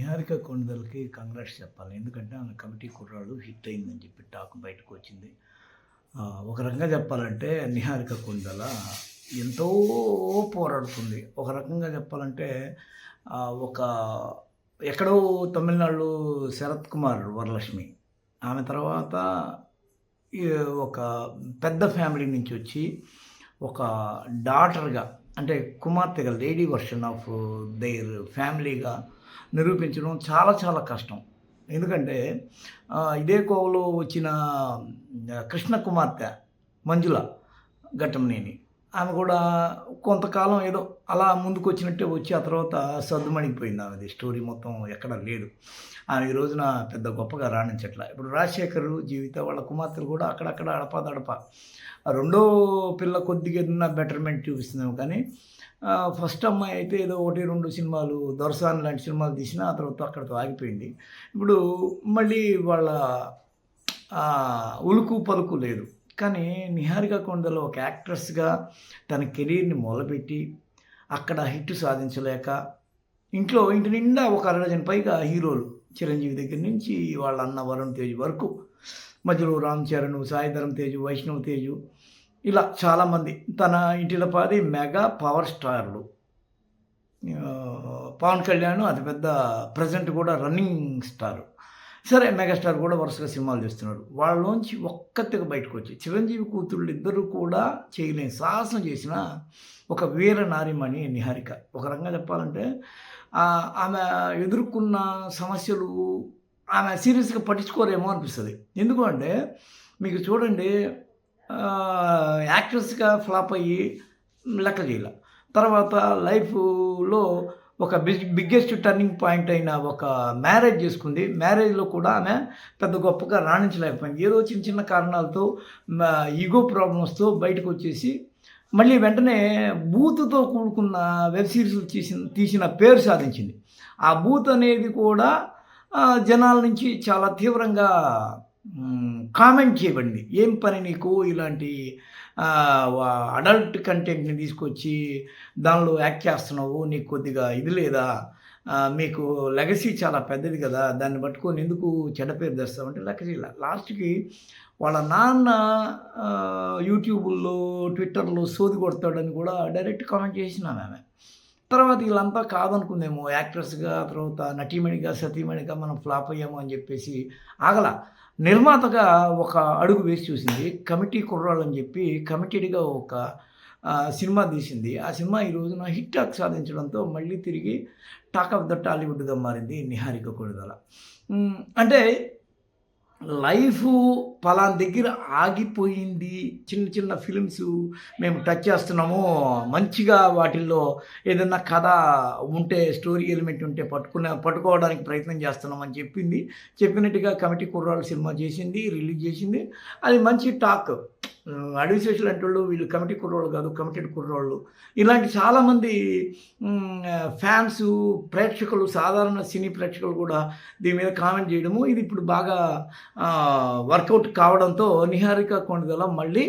Niharika కొండలకి congrats చెప్పాలి. ఎందుకంటే ఆమె కమిటీ కుర్రాడు హిట్ అయిందని చెప్పి టాక్ బయటకు వచ్చింది. ఒక రకంగా చెప్పాలంటే నిహారిక కొండల ఎంతో పోరాడుతుంది. ఒక రకంగా చెప్పాలంటే ఒక ఎక్కడో తమిళనాడు శరత్ కుమార్ వరలక్ష్మి. ఆమె తర్వాత ఒక పెద్ద ఫ్యామిలీ నుంచి వచ్చి ఒక డాటర్గా అంటే కుమార్తెగా లేడీ వర్షన్ ఆఫ్ దైర్ ఫ్యామిలీగా నిరూపించడం చాలా చాలా కష్టం. ఎందుకంటే ఇదే కోవలో వచ్చిన కృష్ణ కుమార్తె మంజుల ఘట్టంనేని ఆమె కూడా కొంతకాలం ఏదో అలా ముందుకు వచ్చినట్టే వచ్చి ఆ తర్వాత సర్దుమణిగిపోయింది ఆమెది. స్టోరీ మొత్తం ఎక్కడ లేదు. ఆమె ఈ రోజున పెద్ద గొప్పగా రాణించట్ల. ఇప్పుడు రాజశేఖరు జీవిత వాళ్ళ కుమార్తెలు కూడా అక్కడక్కడ అడపా దడప రెండో పిల్ల కొద్దిగా ఏదన్నా బెటర్మెంట్ చూపిస్తున్నాము కానీ ఫస్ట్ అమ్మాయి అయితే ఏదో ఒకటి రెండు సినిమాలు దొరసాన్ లాంటి సినిమాలు తీసినా ఆ తర్వాత అక్కడితో ఆగిపోయింది. ఇప్పుడు మళ్ళీ వాళ్ళ ఉలుకు పలుకు లేదు. కానీ నిహారిక కొండలో ఒక యాక్ట్రెస్గా తన కెరీర్ని మొదలుపెట్టి అక్కడ హిట్ సాధించలేక ఇంట్లో ఇంటి నిండా ఒక అరడజన్ పైగా హీరోలు చిరంజీవి దగ్గర నుంచి వాళ్ళ అన్న వరుణ్ తేజ్ వరకు మధ్యలో రామ్ చరణ్ సాయిధరం తేజు వైష్ణవ్ తేజు ఇలా చాలామంది తన ఇంటిలో పాది మెగా పవర్ స్టార్లు. పవన్ కళ్యాణ్ అతిపెద్ద ప్రజెంట్ కూడా రన్నింగ్ స్టార్. సరే మెగాస్టార్ కూడా వరుసగా సినిమాలు చేస్తున్నారు వాళ్ళలోంచి ఒక్కతిగా బయటకు వచ్చి చిరంజీవి కూతుళ్ళు ఇద్దరు కూడా చేయలేని సాహసం చేసిన ఒక వీర నారిమణి నిహారిక. ఒక రకంగా చెప్పాలంటే ఆమె ఎదుర్కొన్న సమస్యలు ఆమె సీరియస్గా పట్టించుకోరేమో అనిపిస్తుంది. ఎందుకు అంటే మీకు చూడండి యాక్ట్రెస్గా ఫ్లాప్ అయ్యి లెక్క చేయాల తర్వాత లైఫ్లో ఒక బిగ్ బిగ్గెస్ట్ టర్నింగ్ పాయింట్ అయిన ఒక మ్యారేజ్ చేసుకుంది. మ్యారేజ్లో కూడా ఆమె పెద్ద గొప్పగా రాణించలేకపోయింది. ఏదో చిన్న చిన్న కారణాలతో ఈగో ప్రాబ్లమ్స్తో బయటకు వచ్చేసి మళ్ళీ వెంటనే బూత్తో కూడుకున్న వెబ్ సిరీస్ తీసిన తీసిన పేరు సాధించింది. ఆ బూత్ అనేది కూడా జనాల నుంచి చాలా తీవ్రంగా కామెంట్ చేయబడింది ఏం పని నీకు? ఇలాంటి అడల్ట్ కంటెంట్ని తీసుకొచ్చి దానిలో యాక్ట్ చేస్తున్నావు. నీకు కొద్దిగా ఇది లేదా? మీకు లెగసీ చాలా పెద్దది కదా. దాన్ని పట్టుకొని ఎందుకు చెడ్డ పేరు తెస్తామంటే లెగసీ లాస్ట్కి వాళ్ళ నాన్న యూట్యూబ్లో యూట్యూబుల్లో ట్విట్టర్లో సోది కొడతాడని కూడా డైరెక్ట్ కామెంట్ చేసినాను ఆమె. తర్వాత వీళ్ళంతా కాదనుకుందేమో యాక్ట్రెస్గా తర్వాత నటీమణిగా సతీమణిగా మనం ఫ్లాప్ అయ్యాము అని చెప్పేసి ఆగల. నిర్మాతగా ఒక అడుగు వేసి చూసింది. కమిటీ కుర్రాళ్ళు అని చెప్పి కమిటెడ్గా ఒక సినిమా తీసింది. ఆ సినిమా ఈ రోజున హిట్ టాక్ సాధించడంతో మళ్ళీ తిరిగి టాక్ ఆఫ్ ద టాలీవుడ్గా మారింది నిహారిక కొడుదల. అంటే లైఫ్ పలానా దగ్గర ఆగిపోయింది. చిన్న చిన్న ఫిలిమ్స్ మేము టచ్ చేస్తున్నాము. మంచిగా వాటిల్లో ఏదైనా కథ ఉంటే స్టోరీ ఎలిమెంట్ ఉంటే పట్టుకునే పట్టుకోవడానికి ప్రయత్నం చేస్తున్నాం అని చెప్పింది. చెప్పినట్టుగా కమిటీ కుర్రాళ్ళు సినిమా చేసింది రిలీజ్ చేసింది. అది మంచి టాక్. అడ్మినిస్ట్రేషన్ లాంటి వాళ్ళు వీళ్ళు కమిటీ కుర్రోళ్ళు కాదు కమిటెడ్ కుర్రోళ్ళు. ఇలాంటి చాలామంది ఫ్యాన్స్ ప్రేక్షకులు సాధారణ సినీ ప్రేక్షకులు కూడా దీని మీద కామెంట్ చేయడము. ఇది ఇప్పుడు బాగా వర్కౌట్ కావడంతో నిహారిక కొండదల మళ్ళీ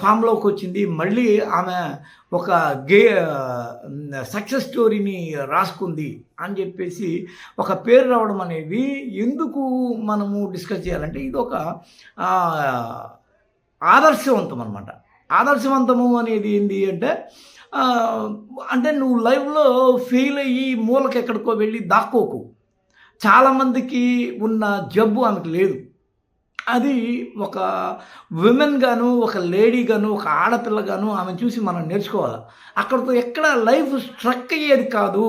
ఫామ్లోకి వచ్చింది. మళ్ళీ ఆమె ఒక గే సక్సెస్ స్టోరీని రాసుకుంది అని చెప్పేసి ఒక పేరు రావడం అనేది ఎందుకు మనము డిస్కస్ చేయాలంటే ఇది ఒక ఆదర్శవంతం అనమాట ఆదర్శవంతము అనేది ఏంటి అంటే అంటే నువ్వు లైవ్లో ఫెయిల్ అయ్యి మూలకి ఎక్కడికో వెళ్ళి దాక్కోకు. చాలామందికి ఉన్న జబ్బు ఆమెకు లేదు. అది ఒక విమెన్ గాను ఒక లేడీ గాను ఒక ఆడపిల్ల గాను ఆమెను చూసి మనం నేర్చుకోవాలి? అక్కడతో ఎక్కడ లైఫ్ స్ట్రక్ అయ్యేది కాదు.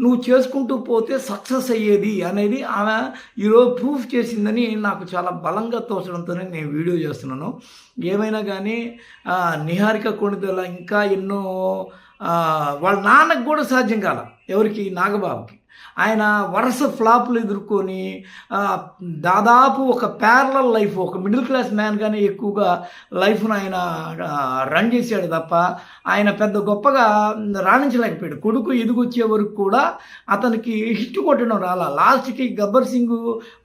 నువ్వు చేసుకుంటూ పోతే సక్సెస్ అయ్యేది అనేది ఆమె ఈరోజు ప్రూఫ్ చేసిందని నాకు చాలా బలంగా తోచడంతోనే నేను వీడియో చేస్తున్నాను. ఏమైనా కానీ నిహారిక కొణిదల ఇంకా ఎన్నో వాళ్ళ నాన్నకు కూడా సాధ్యం కాల ఎవరికి? నాగబాబుకి. ఆయన వరుస ఫ్లాపులు ఎదుర్కొని దాదాపు ఒక ప్యారలల్ లైఫ్ ఒక మిడిల్ క్లాస్ మ్యాన్గానే ఎక్కువగా లైఫ్ను ఆయన రన్ చేశాడు తప్ప ఆయన పెద్ద గొప్పగా రాణించలేకపోయాడు. కొడుకు ఎదుగొచ్చే వరకు కూడా అతనికి హిట్ కొట్టడం రాలా. లాస్ట్కి గబ్బర్ సింగ్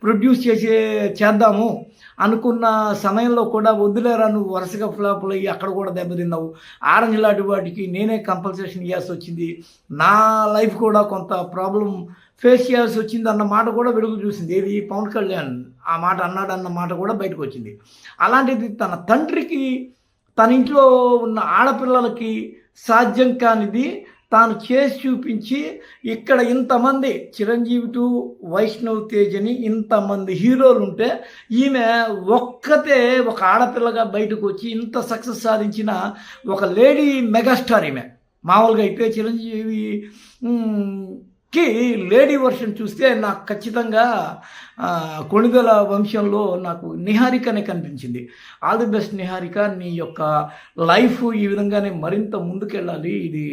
ప్రొడ్యూస్ చేసే చేద్దాము. అనుకున్న సమయంలో కూడా వద్దులేరా నువ్వు వరుసగా ఫ్లాపులు అయ్యి అక్కడ కూడా దెబ్బతిన్నావు? ఆరెంజ్ లాంటి వాటికి నేనే కంపల్సేషన్ ఇవ్వాల్సి వచ్చింది. నా లైఫ్ కూడా కొంత ప్రాబ్లం ఫేస్ చేయాల్సి వచ్చింది అన్న మాట కూడా వెలుగు చూసింది. ఏది? పవన్ కళ్యాణ్ ఆ మాట అన్నాడు అన్న మాట కూడా బయటకు వచ్చింది. అలాంటిది తన తండ్రికి తన ఇంట్లో ఉన్న ఆడపిల్లలకి సాధ్యం కానిది తాను చేసి చూపించి ఇక్కడ ఇంతమంది చిరంజీవి టు వైష్ణవ్ తేజని ఇంతమంది హీరోలు ఉంటే ఈమె ఒక్కతే ఒక ఆడపిల్లగా బయటకు వచ్చి ఇంత సక్సెస్ సాధించిన ఒక లేడీ మెగాస్టార్ ఈమె. మామూలుగా అయితే చిరంజీవి కి లేడీ వర్షన్ చూస్తే నాకు ఖచ్చితంగా కొణిదల వంశంలో నాకు నిహారికనే కనిపించింది. ఆల్ ది బెస్ట్ నిహారిక నీ యొక్క లైఫ్ ఈ విధంగానే మరింత ముందుకెళ్ళాలి. ఇది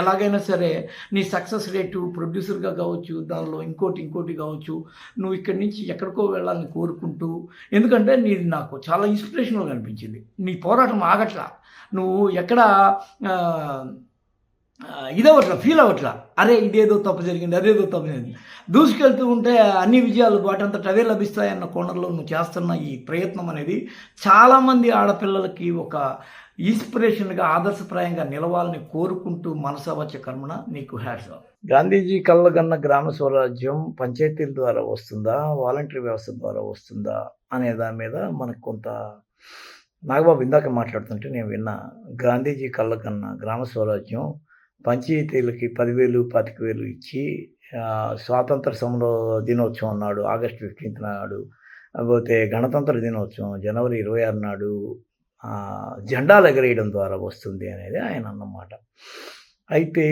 ఎలాగైనా సరే నీ సక్సెస్ రేటు ప్రొడ్యూసర్గా కావచ్చు దానిలో ఇంకోటి ఇంకోటి కావచ్చు నువ్వు ఇక్కడి నుంచి ఎక్కడికో వెళ్ళాలని కోరుకుంటూ ఎందుకంటే నీది నాకు చాలా ఇన్స్పిరేషనల్గా అనిపించింది. నీ పోరాటం ఆగట్లా. నువ్వు ఎక్కడ ఇదవట్లా ఫీల్ అవ్వట్లా అరే ఇదేదో తప్పు జరిగింది అదేదో తప్పు జరిగింది. దూసుకెళ్తూ ఉంటే అన్ని విజయాలు వాటంతట అవే లభిస్తాయన్న కోణంలో నువ్వు చేస్తున్న ఈ ప్రయత్నం అనేది చాలామంది ఆడపిల్లలకి ఒక ఇన్స్పిరేషన్గా ఆదర్శప్రాయంగా నిలవాలని కోరుకుంటూ మనసవచ్చ కర్మణ నీకు హ్యాట్స్ ఆఫ్ గాంధీజీ కళ్ళగన్న గ్రామ స్వరాజ్యం పంచాయతీల ద్వారా వస్తుందా వాలంటరీ వ్యవస్థ ద్వారా వస్తుందా అనే దాని మీద మనకు కొంత నాగబాబు ఇందాక మాట్లాడుతుంటే నేను విన్నా. గాంధీజీ కళ్ళకన్నా గ్రామ స్వరాజ్యం పంచాయతీలకి పదివేలు పాతిక వేలు ఇచ్చి స్వాతంత్ర సమర దినోత్సవం నాడు ఆగస్ట్ ఫిఫ్టీన్త్ నాడు పోతే గణతంత్ర దినోత్సవం జనవరి ఇరవై ఆరు నాడు జెండాలు ఎగరేయడం ద్వారా వస్తుంది అనేది ఆయన అన్నమాట. అయితే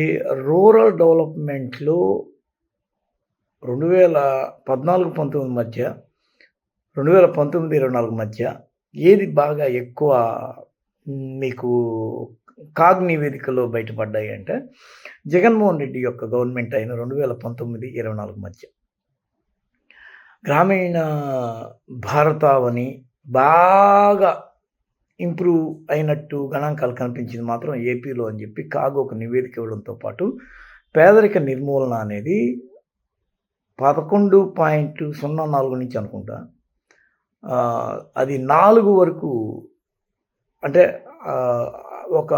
రూరల్ డెవలప్మెంట్లో రెండు వేల పద్నాలుగు పంతొమ్మిది మధ్య రెండు వేల పంతొమ్మిది ఇరవై నాలుగు మధ్య ఏది బాగా ఎక్కువ మీకు కాగ్ నివేదికలో బయటపడ్డాయి అంటే జగన్మోహన్ రెడ్డి యొక్క గవర్నమెంట్ అయిన రెండు వేల పంతొమ్మిది ఇరవై నాలుగు మధ్య. గ్రామీణ భారతావని బాగా ఇంప్రూవ్ అయినట్టు గణాంకాలు కనిపించింది మాత్రం ఏపీలో అని చెప్పి కాగు ఒక నివేదిక ఇవ్వడంతో పాటు పేదరిక నిర్మూలన అనేది పదకొండు పాయింట్ సున్నా నాలుగు నుంచి అనుకుంటా అది నాలుగు వరకు అంటే ఒక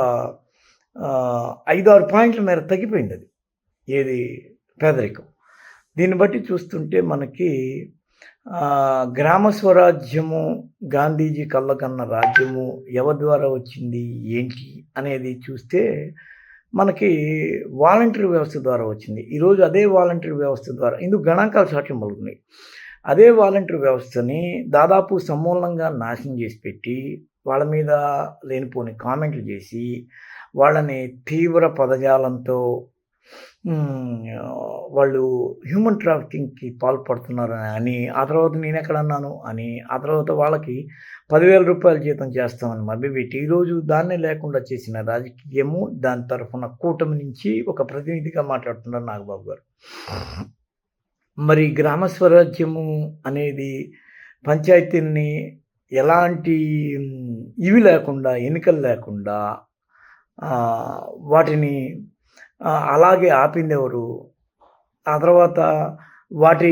ఐదారు పాయింట్ల మేర తగ్గిపోయింది అది ఏది పేదరికం. దీన్ని బట్టి చూస్తుంటే మనకి గ్రామ స్వరాజ్యము గాంధీజీ కళ్ళకన్న రాజ్యము ఎవరి ద్వారా వచ్చింది ఏంటి అనేది చూస్తే మనకి వాలంటరీ వ్యవస్థ ద్వారా వచ్చింది. ఈరోజు అదే వాలంటరీ వ్యవస్థ ద్వారా ఇందుకు గణాంకాలు సాక్ష్యం పలుకున్నాయి అదే వాలంటరీ వ్యవస్థని దాదాపు సమూలంగా నాశనం చేసి పెట్టి వాళ్ళ మీద లేనిపోని కామెంట్లు చేసి వాళ్ళని తీవ్ర పదజాలంతో వాళ్ళు హ్యూమన్ ట్రాఫికింగ్కి పాల్పడుతున్నారు అని ఆ తర్వాత నేను ఎక్కడ అన్నాను అని ఆ తర్వాత వాళ్ళకి పదివేల రూపాయల జీతం చేస్తామని మభ్యపెట్టి ఈరోజు దాన్నే లేకుండా చేసిన రాజకీయము దాని తరఫున కూటమి నుంచి ఒక ప్రతినిధిగా మాట్లాడుతున్నారు నాగబాబు గారు. మరి గ్రామ స్వరాజ్యము అనేది పంచాయతీల్ని ఎలాంటి ఇవి లేకుండా ఎన్నికలు లేకుండా వాటిని అలాగే ఆపింది ఎవరు ఆ తర్వాత వాటి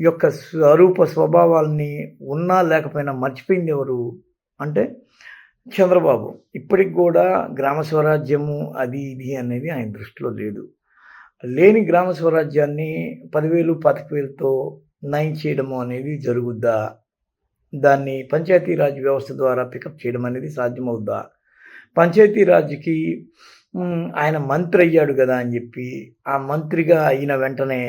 యొక్క స్వరూప స్వభావాల్ని ఉన్నా లేకపోయినా మర్చిపోయింది ఎవరు అంటే చంద్రబాబు. ఇప్పటికి కూడా గ్రామ స్వరాజ్యము అది ఇది అనేది ఆయన దృష్టిలో లేదు. లేని గ్రామ స్వరాజ్యాన్ని పదివేలు పాతిక వేలతో నయం చేయడము అనేది జరుగుద్దా? దాన్ని పంచాయతీరాజ్ వ్యవస్థ ద్వారా పికప్ చేయడం అనేది సాధ్యమవుద్దా? పంచాయతీరాజ్కి ఆయన మంత్రి అయ్యాడు కదా అని చెప్పి ఆ మంత్రిగా అయిన వెంటనే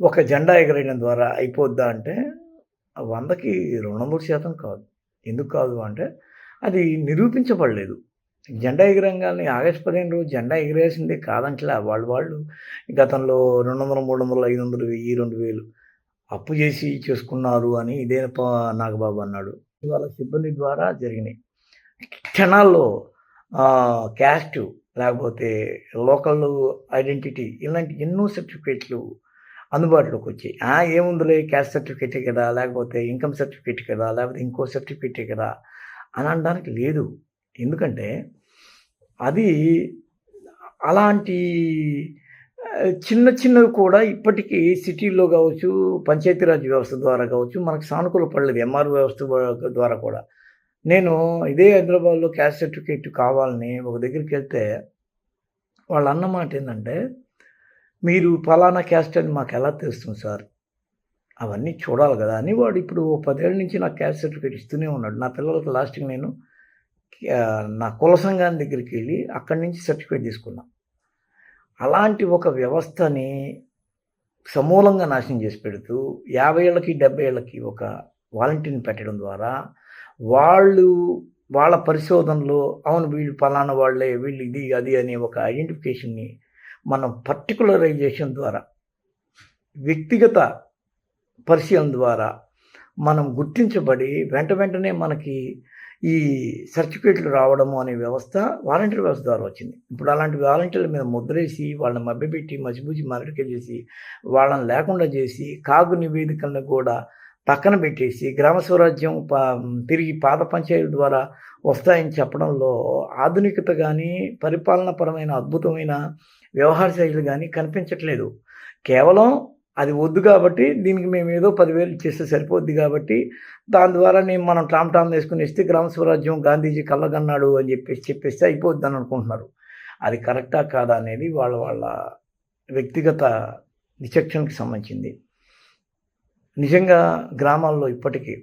ఒక జెండా ఎగరేయడం ద్వారా అయిపోద్దా అంటే వందకి రెండు మూడు శాతం కాదు. ఎందుకు కాదు అంటే అది నిరూపించబడలేదు. జెండా ఎగరంగానే ఆగస్టు పదిహేను రోజు జెండా ఎగిరేసింది కాదంటలే వాళ్ళు వాళ్ళు. గతంలో రెండు వందలు మూడు వందలు ఐదు వందలు వెయ్యి రెండు వేలు. అప్పు చేసి చేసుకున్నారు అని ఇదే నాగబాబు అన్నాడు. ఇవాళ సిబ్బంది ద్వారా జరిగినాయి. క్షణాల్లో క్యాస్ట్ లేకపోతే లోకల్ ఐడెంటిటీ ఇలాంటి ఎన్నో సర్టిఫికేట్లు అందుబాటులోకి వచ్చాయి. ఏముందిలే క్యాస్ట్ సర్టిఫికేట్ కదా లేకపోతే ఇన్కమ్ సర్టిఫికేట్ కదా లేకపోతే ఇంకో సర్టిఫికేట్ కదా అని అనడానికి లేదు. ఎందుకంటే అది అలాంటి చిన్న చిన్నవి కూడా ఇప్పటికీ సిటీల్లో కావచ్చు పంచాయతీరాజ్ వ్యవస్థ ద్వారా కావచ్చు మనకు సానుకూల పడలేదు. ఎంఆర్ వ్యవస్థ ద్వారా కూడా. నేను ఇదే హైదరాబాద్‌లో క్యాస్ట్ సర్టిఫికేట్ కావాలని ఒక దగ్గరికి వెళ్తే వాళ్ళు అన్నమాట ఏంటంటే "మీరు ఫలానా క్యాస్ట్ అని మాకు ఎలా తెలుస్తుంది సార్?" అవన్నీ చూడాలి కదా అని వాడు ఇప్పుడు పదేళ్ళ నుంచి నాకు క్యాస్ట్ సర్టిఫికేట్ ఇస్తూనే ఉన్నాడు. నా పిల్లలకి లాస్ట్‌కి నేను నా కుల సంఘాన్ని దగ్గరికెళ్ళి అక్కడి నుంచి సర్టిఫికేట్ తీసుకున్నాను అలాంటి ఒక వ్యవస్థని సమూలంగా నాశనం చేసి పెడుతూ 50 ఏళ్ళకి, 70 ఏళ్ళకి ఒక వాలంటీర్‌ని పెట్టడం ద్వారా వాళ్ళు వాళ్ళ పరిశోధనలో అవును వీళ్ళు పలానా వాళ్ళే, వీళ్ళు ఇది, అది అనే ఒక ఐడెంటిఫికేషన్‌ని మనం పర్టికులరైజేషన్ ద్వారా వ్యక్తిగత పరిశీలన ద్వారా మనం గుర్తించబడి వెంట వెంటనే మనకి ఈ సర్టిఫికేట్లు రావడము అనే వ్యవస్థ వాలంటీర్ వ్యవస్థ ద్వారా వచ్చింది. ఇప్పుడు అలాంటి వాలంటీర్ల మీద ముద్రేసి, వాళ్ళని మభ్యపెట్టి, మసిబూచి మరటిక చేసి, వాళ్ళని లేకుండా చేసి, కాగు నివేదికలను కూడా పక్కన పెట్టేసి, గ్రామ స్వరాజ్యం పా తిరిగి పాత పంచాయతీ ద్వారా వస్తాయని చెప్పడంలో ఆధునికత కానీ పరిపాలనపరమైన అద్భుతమైన వ్యవహార శైలి కానీ కనిపించట్లేదు. కేవలం అది వద్దు కాబట్టి దీనికి మేము ఏదో పదివేలు ఇచ్చేస్తే సరిపోద్ది కాబట్టి, దాని ద్వారా నేను మనం టామ్ టామ్ వేసుకొని ఇస్తే గ్రామ స్వరాజ్యం గాంధీజీ కళ్ళగన్నాడు అని చెప్పేసి చెప్పేస్తే అయిపోద్దని అనుకుంటున్నారు. అది కరెక్టా? కాదా? అనేది వాళ్ళ వాళ్ళ వ్యక్తిగత విచక్షణకి సంబంధించింది. నిజంగా గ్రామాల్లో ఇప్పటికీ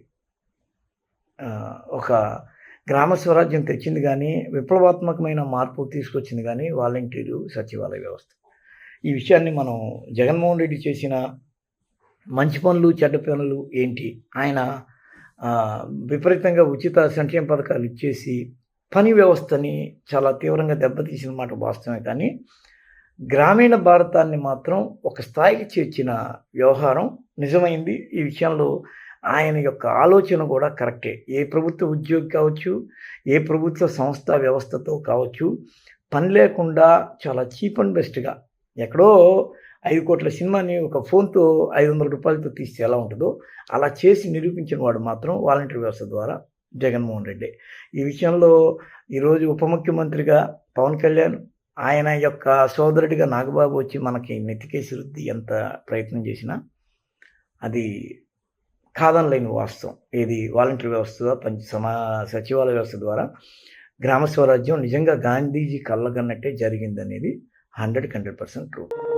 ఒక గ్రామ స్వరాజ్యం తెచ్చింది కానీ విప్లవాత్మకమైన మార్పు తీసుకొచ్చింది కానీ వాలంటీరు సచివాలయ వ్యవస్థ. ఈ విషయాన్ని మనం జగన్మోహన్ రెడ్డి చేసిన మంచి పనులు, చెడ్డ పనులు ఏంటి? ఆయన విపరీతంగా ఉచిత సంక్షేమ పథకాలు ఇచ్చేసి, పని వ్యవస్థని చాలా తీవ్రంగా దెబ్బతీసిన మాట వాస్తవమే కానీ, గ్రామీణ భారతాన్ని మాత్రం ఒక స్థాయికి చేర్చిన వ్యవహారం నిజమైంది. ఈ విషయంలో ఆయన యొక్క ఆలోచన కూడా కరెక్టే. ఏ ప్రభుత్వ ఉద్యోగి కావచ్చు, ఏ ప్రభుత్వ సంస్థ వ్యవస్థతో కావచ్చు, పని లేకుండా చాలా చీప్ అండ్ బెస్ట్‌గా ఎక్కడో ఐదు కోట్ల సినిమాని ఒక ఫోన్‌తో ఐదు వందల రూపాయలతో తీస్తే ఎలా ఉంటదో, అలా చేసి నిరూపించిన వాడు మాత్రం వాలంటీర్ వ్యవస్థ ద్వారా జగన్మోహన్ రెడ్డి ఈ విషయంలో ఈరోజు ఉప ముఖ్యమంత్రిగా పవన్ కళ్యాణ్, ఆయన యొక్క సోదరుడిగా నాగబాబు వచ్చి మనకి నెత్తికేసి రుద్ది ఎంత ప్రయత్నం చేసినా, అది కాదనలేని వాస్తవం. ఏది వాలంటీర్ వ్యవస్థ పంచ సమా సచివాలయ వ్యవస్థ ద్వారా గ్రామ స్వరాజ్యం నిజంగా గాంధీజీ కళ్ళగన్నట్టే జరిగిందనేది 100 100% true.